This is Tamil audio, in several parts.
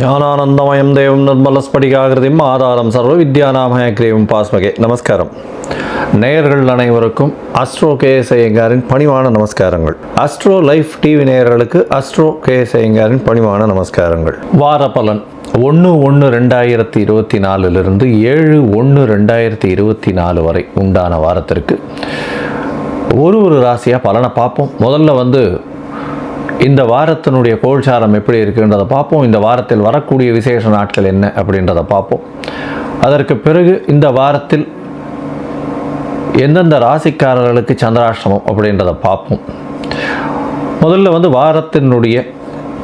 ஞானானந்தமயம் தேவம் நிர்மலஸ்படிகாகிருதிம் ஆதாரம் சர்வ வித்யாநாமய கிரீவம் பாஸ்மகே. நமஸ்காரம். நேயர்கள் அனைவருக்கும் அஸ்ட்ரோ கேஎஸ் ஐயங்காரின் பணிவான நமஸ்காரங்கள். அஸ்ட்ரோ லைஃப் டிவி நேயர்களுக்கு அஸ்ட்ரோ கேஎஸ் ஐயங்காரின் பணிவான நமஸ்காரங்கள். வார பலன் ஒன்று ஒன்று ரெண்டாயிரத்தி இருபத்தி நாலுலேருந்து ஏழு ஒன்று ரெண்டாயிரத்தி இருபத்தி நாலு வரை உண்டான வாரத்திற்கு ஒரு ஒரு ராசியாக பலனை பார்ப்போம். முதல்ல வந்து இந்த வாரத்தினுடைய கோல்சாரம் எப்படி இருக்குன்றதை பார்ப்போம். இந்த வாரத்தில் வரக்கூடிய விசேஷ நாட்கள் என்ன அப்படின்றத பார்ப்போம். அதற்கு பிறகு இந்த வாரத்தில் எந்தெந்த ராசிக்காரர்களுக்கு சந்திராஷ்டமம் அப்படின்றத பார்ப்போம். முதல்ல வந்து வாரத்தினுடைய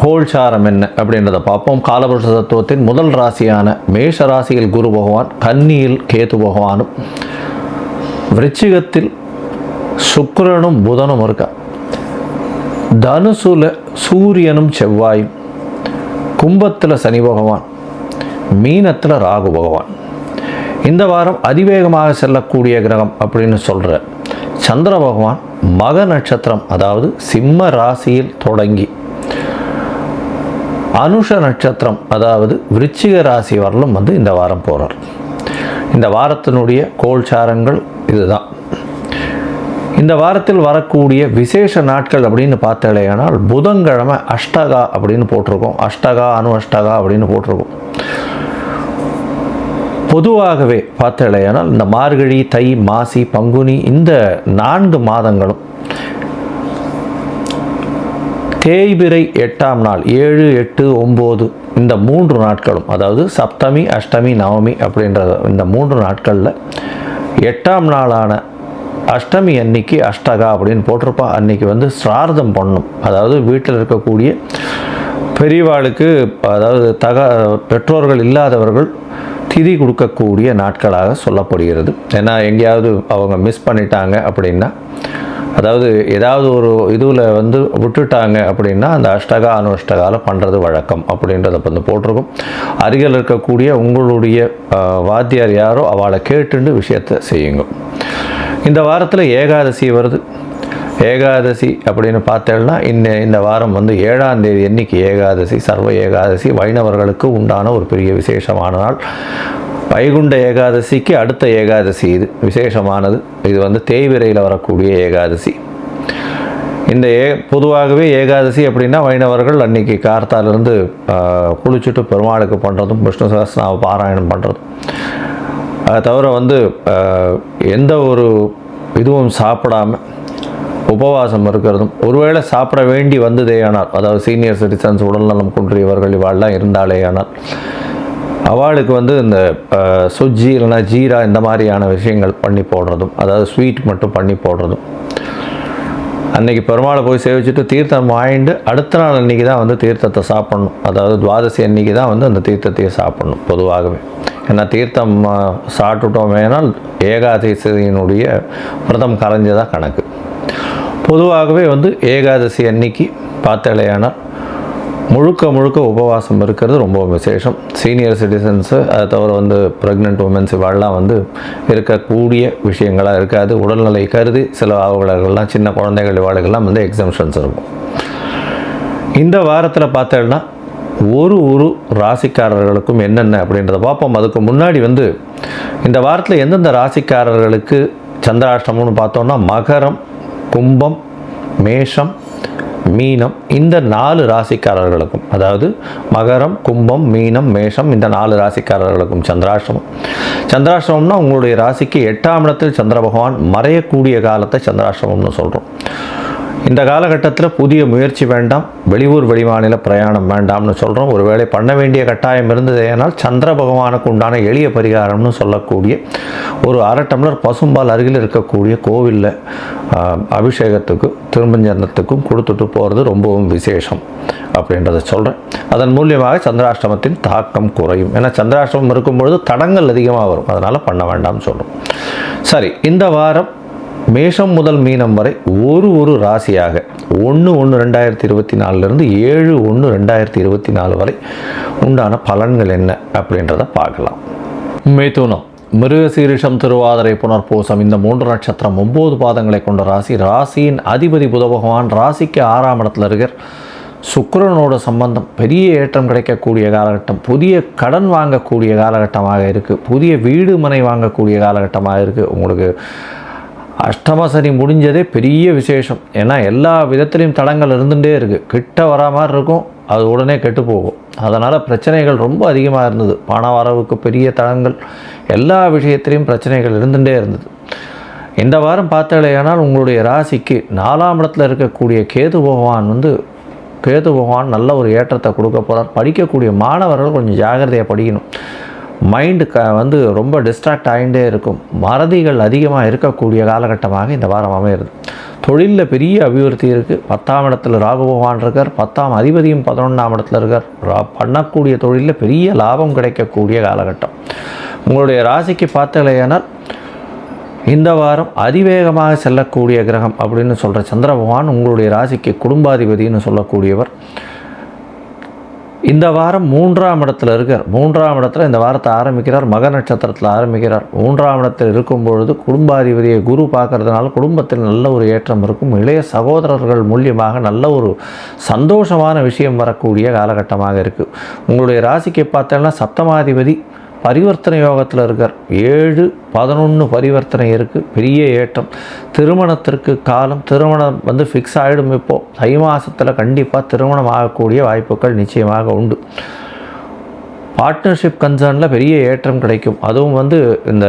கோல்சாரம் என்ன அப்படின்றத பார்ப்போம். காலபுருஷ தத்துவத்தின் முதல் ராசியான மேஷ ராசியில் குரு பகவான் கன்னியில் கேது பகவானும் விருச்சிகத்தில் சுக்கரனும் புதனும் இருக்கா? தனுசுல சூரியனும் செவ்வாயும். கும்பத்தில் சனி பகவான் மீனத்தில் ராகு பகவான். இந்த வாரம் அதிவேகமாக செல்லக்கூடிய கிரகம் அப்படின்னு சொல்கிற சந்திர பகவான் மக நட்சத்திரம் அதாவது சிம்ம ராசியில் தொடங்கி. அனுஷ நட்சத்திரம் அதாவது விருச்சிக ராசி வரலும் வந்து இந்த வாரம் போகிறார் இந்த வாரத்தினுடைய கோல்சாரங்கள் இதுதான். இந்த வாரத்தில் வரக்கூடிய விசேஷ நாட்கள் அப்படின்னு பார்த்தாலேயானால் புதன்கிழமை அஷ்டகா அப்படின்னு போட்டிருக்கோம். அஷ்டகா அணு அஷ்டகா அப்படின்னு போட்டிருக்கோம். பொதுவாகவே பார்த்தாலேயானால் இந்த மார்கழி தை மாசி பங்குனி இந்த நான்கு மாதங்களும் தேய்பிரை எட்டாம் நாள் ஏழு எட்டு ஒம்பது இந்த மூன்று நாட்களும் அதாவது சப்தமி அஷ்டமி நவமி அப்படின்ற இந்த மூன்று நாட்களில் எட்டாம் நாளான அஷ்டமி அன்னைக்கு அஷ்டகா அப்படின்னு போட்டிருப்பா. அன்னைக்கு வந்து சிரார்த்தம் பண்ணும். அதாவது வீட்டில் இருக்கக்கூடிய பெரியவாளுக்கு அதாவது தக பெற்றோர்கள் இல்லாதவர்கள் திதி கொடுக்கக்கூடிய நாட்களாக சொல்லப்படுகிறது. ஏன்னா எங்கேயாவது அவங்க மிஸ் பண்ணிட்டாங்க அப்படின்னா அதாவது ஏதாவது ஒரு இதுவில் வந்து விட்டுட்டாங்க அப்படின்னா அந்த அஷ்டகா அனுஷ்டகால பண்ணுறது வழக்கம் அப்படின்றத வந்து போட்டிருக்கும். அருகில் இருக்கக்கூடிய உங்களுடைய வாத்தியார் யாரோ அவளை கேட்டுண்டு விஷயத்தை செய்யுங்க. இந்த வாரத்தில் ஏகாதசி வருது. ஏகாதசி அப்படின்னு பார்த்தேன்னா இந்த இந்த வாரம் வந்து ஏழாம் தேதி என்னைக்கு ஏகாதசி சர்வ ஏகாதசி வைணவர்களுக்கு உண்டான ஒரு பெரிய விசேஷமான நாள். வைகுண்ட ஏகாதசிக்கு அடுத்த ஏகாதசி இது. விசேஷமானது. இது வந்து தேய்விரையில் வரக்கூடிய ஏகாதசி. இந்த ஏ பொதுவாகவே ஏகாதசி அப்படின்னா வைணவர்கள் அன்னைக்கு கார்த்தாலிருந்து குளிச்சுட்டு பெருமாளுக்கு பண்ணுறதும் விஷ்ணு சகஸ்நாம பாராயணம் பண்ணுறதும் அதை தவிர வந்து எந்த ஒரு இதுவும் சாப்பிடாம உபவாசம் இருக்கிறதும் ஒருவேளை சாப்பிட வேண்டி வந்ததேயானால் அதாவது சீனியர் சிட்டிசன்ஸ் உடல்நலம் குன்றியவர்கள் இவாள்லாம் இருந்தாலேயானால் அவளுக்கு வந்து இந்த சுஜ்ஜி இல்லைன்னா ஜீரா இந்த மாதிரியான விஷயங்கள் பண்ணி போடுறதும் அதாவது ஸ்வீட் மட்டும் பண்ணி போடுறதும். அன்றைக்கி பெருமாளை போய் சேவிச்சுட்டு தீர்த்தம் வாங்கிட்டு அடுத்த நாள் அன்றைக்கி தான் வந்து தீர்த்தத்தை சாப்பிடணும். அதாவது துவாதசி அன்னைக்கு தான் வந்து அந்த தீர்த்தத்தையே சாப்பிடணும் பொதுவாகவே. ஏன்னா தீர்த்தம் சாப்பிட்டுட்டோமேனால் ஏகாதசியினுடைய விரதம் கரைஞ்சதாக கணக்கு. பொதுவாகவே வந்து ஏகாதசி அன்னைக்கு பார்த்தாலேயானால் முழுக்க முழுக்க உபவாசம் இருக்கிறது ரொம்ப விசேஷம். சீனியர் சிட்டிசன்ஸு அதை தவிர வந்து ப்ரெக்னென்ட் உமன்ஸ் இவாள்லாம் வந்து இருக்கக்கூடிய விஷயங்களாக இருக்காது. உடல்நிலை கருதி சில அவர்களெல்லாம் சின்ன குழந்தைகள் இவாளுக்கெல்லாம் வந்து எக்ஸம்ஷன்ஸ் இருக்கும். இந்த வாரத்தில் பார்த்தேன்னா ஒரு ஒரு ராசிக்காரர்களுக்கும் என்னென்ன அப்படின்றத பார்ப்போம். அதுக்கு முன்னாடி வந்து இந்த வாரத்தில் எந்தெந்த ராசிக்காரர்களுக்கு சந்திராஷ்டமம்னு பார்த்தோம்னா மகரம் கும்பம் மேஷம் மீனம் இந்த நாலு ராசிக்காரர்களுக்கும். அதாவது மகரம் கும்பம் மீனம் மேஷம் இந்த நாலு ராசிக்காரர்களுக்கும் சந்திராஷ்டமம். சந்திராஷ்டமம்னா உங்களுடைய ராசிக்கு எட்டாம் இடத்தில் சந்திர பகவான் மறையக்கூடிய காலத்தை சந்திராஷ்டமம்னு சொல்கிறோம் இந்த காலகட்டத்தில் புதிய முயற்சி வேண்டாம் வெளியூர் வெளிமாநில பிரயாணம் வேண்டாம்னு சொல்கிறோம் ஒருவேளை பண்ண வேண்டிய கட்டாயம் இருந்தது ஏனால் சந்திர பகவானுக்கு உண்டான எளிய பரிகாரம்னு சொல்லக்கூடிய ஒரு அரை டம்ளர் பசும்பால் அருகில் இருக்கக்கூடிய கோவிலில் அபிஷேகத்துக்கு திருமஞ்சனத்துக்கும் கொடுத்துட்டு போகிறது ரொம்பவும் விசேஷம் அப்படின்றத சொல்கிறேன் அதன் மூலியமாக சந்திராஷ்டமத்தின் தாக்கம் குறையும். ஏன்னா சந்திராஷ்டமம் இருக்கும் பொழுது தடங்கள் அதிகமாக வரும். அதனால் பண்ண வேண்டாம்னு சொல்கிறோம் சரி இந்த வாரம் மேஷம் முதல் மீனம் வரை ஒரு ஒரு ராசியாக ஒன்று ஒன்று ரெண்டாயிரத்தி இருபத்தி நாலுலேருந்து ஏழு ஒன்று ரெண்டாயிரத்தி இருபத்தி நாலு வரை உண்டான பலன்கள் என்ன அப்படின்றத பார்க்கலாம். மிதுனம். மிருகசீரிஷம் திருவாதிரை புனர்பூசம் இந்த மூன்று நட்சத்திரம் ஒம்பது பாதங்களை கொண்ட ராசி. ராசியின் அதிபதி புத பகவான் ராசிக்கு ஆறாம் இடத்துல இருக்கிற சுக்கரனோட சம்பந்தம் பெரிய ஏற்றம் கிடைக்கக்கூடிய காலகட்டம் புதிய கடன் வாங்கக்கூடிய காலகட்டமாக இருக்குது புதிய வீடு மனை வாங்கக்கூடிய காலகட்டமாக இருக்குது உங்களுக்கு அஷ்டமசனி முடிஞ்சதே பெரிய விசேஷம். ஏன்னா எல்லா விதத்துலேயும் தடங்கள் இருந்துகிட்டே இருக்குது கிட்ட வரா மாதிரி இருக்கும். அது உடனே கெட்டு போகும். அதனால் பிரச்சனைகள் ரொம்ப அதிகமாக இருந்தது. பண வரவுக்கு பெரிய தடங்கள். எல்லா விஷயத்திலையும் பிரச்சனைகள் இருந்துகிட்டே இருந்தது. இந்த வாரம் பார்த்தாலேயானால் உங்களுடைய ராசிக்கு நாலாம் இடத்துல இருக்கக்கூடிய கேது பகவான் வந்து கேது பகவான் நல்ல ஒரு ஏற்றத்தை கொடுக்க போகிறார் படிக்கக்கூடிய மாணவர்கள் கொஞ்சம் ஜாகிரதையாக படிக்கணும். மைண்டு க வந்து ரொம்ப டிஸ்ட்ராக்ட் ஆகிட்டே இருக்கும். மறதிகள் அதிகமாக இருக்கக்கூடிய காலகட்டமாக இந்த வாரம் அமையிறது தொழிலில் பெரிய அபிவிருத்தி இருக்குது பத்தாம் இடத்துல ராகு பகவான் இருக்கார். பத்தாம் அதிபதியும் பதினொன்றாம் இடத்துல இருக்கார். ரா பண்ணக்கூடிய தொழிலில் பெரிய லாபம் கிடைக்கக்கூடிய காலகட்டம். உங்களுடைய ராசிக்கு பார்த்தலையானால் இந்த வாரம் அதிவேகமாக செல்லக்கூடிய கிரகம் அப்படின்னு சொல்கிற சந்திர பகவான் உங்களுடைய ராசிக்கு குடும்பாதிபதினு சொல்லக்கூடியவர். இந்த வாரம் மூன்றாம் இடத்துல இருக்கார். மூன்றாம் இடத்துல இந்த வாரத்தை ஆரம்பிக்கிறார். மக நட்சத்திரத்தில் ஆரம்பிக்கிறார். மூன்றாம் இடத்தில் இருக்கும் பொழுது குடும்பாதிபதியை குரு பார்க்கறதுனால குடும்பத்தில் நல்ல ஒரு ஏற்றம் இருக்கும். இளைய சகோதரர்கள் மூலியமாக நல்ல ஒரு சந்தோஷமான விஷயம் வரக்கூடிய காலகட்டமாக இருக்குது உங்களுடைய ராசிக்கு பார்த்தோன்னா சப்தமாதிபதி பரிவர்த்தனை யோகத்தில் இருக்கார். ஏழு பதினொன்று பரிவர்த்தனை இருக்குது பெரிய ஏற்றம். திருமணத்திற்கு காலம் திருமணம் வந்து ஃபிக்ஸ் ஆகிடும் இப்போது தை மாதத்தில் கண்டிப்பாக திருமணம் ஆகக்கூடிய வாய்ப்புகள் நிச்சயமாக உண்டு. பார்ட்னர்ஷிப் கன்சர்னில் பெரிய ஏற்றம் கிடைக்கும். அதுவும் வந்து இந்த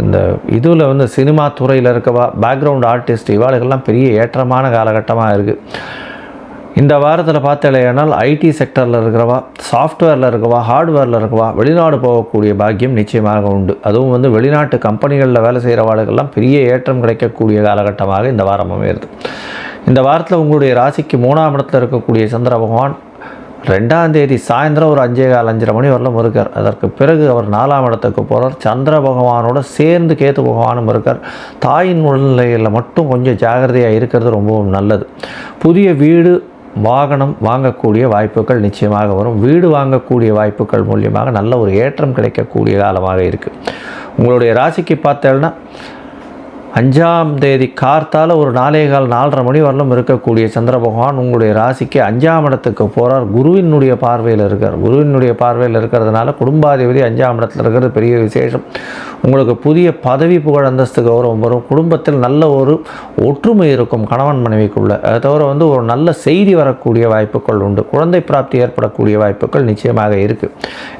இந்த இதில் வந்து சினிமா துறையில் இருக்கவா பேக்ரவுண்ட் ஆர்டிஸ்ட் இவாளுக்கெல்லாம் பெரிய ஏற்றமான காலகட்டமாக இருக்குது இந்த வாரத்தில் பார்த்தலையானால் ஐடி செக்டரில் இருக்கிறவா சாஃப்ட்வேரில் இருக்கவா ஹார்ட்வேரில் இருக்கவா வெளிநாடு போகக்கூடிய பாக்கியம் நிச்சயமாக உண்டு. அதுவும் வந்து வெளிநாட்டு கம்பெனிகளில் வேலை செய்கிறவாளுக்கெல்லாம் பெரிய ஏற்றம் கிடைக்கக்கூடிய காலகட்டமாக இந்த வாரம் அமையிறது. இந்த வாரத்தில் உங்களுடைய ராசிக்கு மூணாம் இடத்தில் இருக்கக்கூடிய சந்திர பகவான் ரெண்டாம் தேதி சாயந்தரம் ஒரு அஞ்சே கால் அஞ்சரை மணி வரலும் இருக்கார். அதற்கு பிறகு அவர் நாலாம் இடத்துக்கு போகிறார் சந்திர பகவானோட சேர்ந்து கேத்து பகவானும் இருக்கார். தாயின் உடல்நிலையில் மட்டும் கொஞ்சம் ஜாகிரதையாக இருக்கிறது ரொம்பவும் நல்லது. புதிய வீடு வாகனம் வாங்கக்கூடிய வாய்ப்புகள் நிச்சயமாக வரும். வீடு வாங்கக்கூடிய வாய்ப்புகள் மூலியமாக நல்ல ஒரு ஏற்றம் கிடைக்கக்கூடிய காலமாக இருக்குது உங்களுடைய ராசிக்கு பார்த்தேன்னா அஞ்சாம் தேதி கார்த்தால் ஒரு நாலே கால் நாலரை மணி வரலும் இருக்கக்கூடிய சந்திர பகவான் உங்களுடைய ராசிக்கு அஞ்சாம் இடத்துக்கு போகிறார் குருவினுடைய பார்வையில் இருக்கார். குருவினுடைய பார்வையில் இருக்கிறதுனால குடும்பாதிபதி அஞ்சாம் இடத்துல இருக்கிறது பெரிய விசேஷம். உங்களுக்கு புதிய பதவி புகழ் அந்தஸ்து கௌரவம் வரும். குடும்பத்தில் நல்ல ஒரு ஒற்றுமை இருக்கும் கணவன் மனைவிக்குள்ள. அதை தவிர வந்து ஒரு நல்ல செய்தி வரக்கூடிய வாய்ப்புகள் உண்டு. குழந்தை பிராப்தி ஏற்படக்கூடிய வாய்ப்புகள் நிச்சயமாக இருக்குது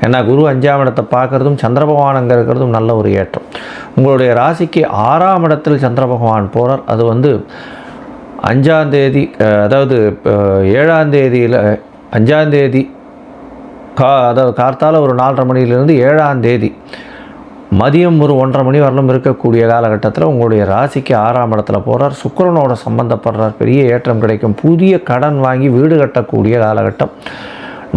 ஏன்னா குரு அஞ்சாம் இடத்தை பார்க்குறதும் சந்திர பகவான் அங்கே இருக்கிறதும் நல்ல ஒரு ஏற்றம். உங்களுடைய ராசிக்கு ஆறாம் இடத்தில் சந்திர பகவான் போகிறார் அது வந்து அஞ்சாந்தேதி அதாவது ஏழாந்தேதியில் அஞ்சாந்தேதி கா அதாவது கார்த்தால் ஒரு நாலரை மணியிலிருந்து ஏழாம் தேதி மதியம் ஒரு ஒன்றரை மணி வரலும் இருக்கக்கூடிய காலகட்டத்தில் உங்களுடைய ராசிக்கு ஆறாம் இடத்துல போகிறார் சுக்கரனோட சம்மந்தப்படுறார் பெரிய ஏற்றம் கிடைக்கும். புதிய கடன் வாங்கி வீடு கட்டக்கூடிய காலகட்டம்.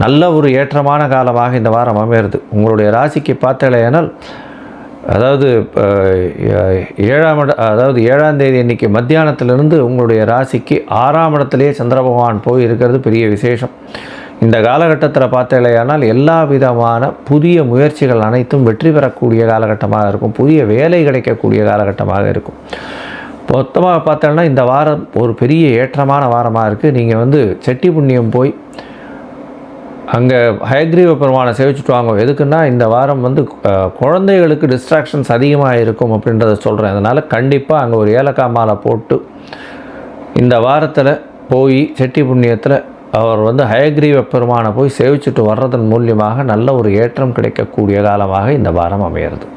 நல்ல ஒரு ஏற்றமான காலமாக இந்த வாரம் அமையிறது. உங்களுடைய ராசிக்கு பார்த்தலையானால் அதாவது ஏழாம் இட அதாவது ஏழாம் தேதி இன்றைக்கி மத்தியானத்திலிருந்து உங்களுடைய ராசிக்கு ஆறாம் இடத்துலேயே சந்திர பகவான் போய் இருக்கிறது பெரிய விசேஷம். இந்த காலகட்டத்தில் பார்த்தலையானால் எல்லா விதமான புதிய முயற்சிகள் அனைத்தும் வெற்றி பெறக்கூடிய காலகட்டமாக இருக்கும். புதிய வேலை கிடைக்கக்கூடிய காலகட்டமாக இருக்கும். மொத்தமாக பார்த்தோன்னா இந்த வாரம் ஒரு பெரிய ஏற்றமான வாரமாக இருக்குது நீங்கள் வந்து செட்டி புண்ணியம் போய் அங்கே ஹயக்ரீவ பெருமானை சேவிச்சுட்டு வாங்க. எதுக்குன்னா இந்த வாரம் வந்து குழந்தைகளுக்கு டிஸ்ட்ராக்ஷன்ஸ் அதிகமாக இருக்கும் அப்படின்றத சொல்கிறேன் அதனால் கண்டிப்பாக அங்கே ஒரு ஏலக்காய் மாலை போட்டு இந்த வாரத்தில் போய் செட்டி புண்ணியத்தில் அவர் வந்து ஹயக்ரீவ பெருமானை போய் சேவிச்சுட்டு வர்றதன் மூலியமாக நல்ல ஒரு ஏற்றம் கிடைக்கக்கூடிய காலமாக இந்த வாரம் அமையிறது.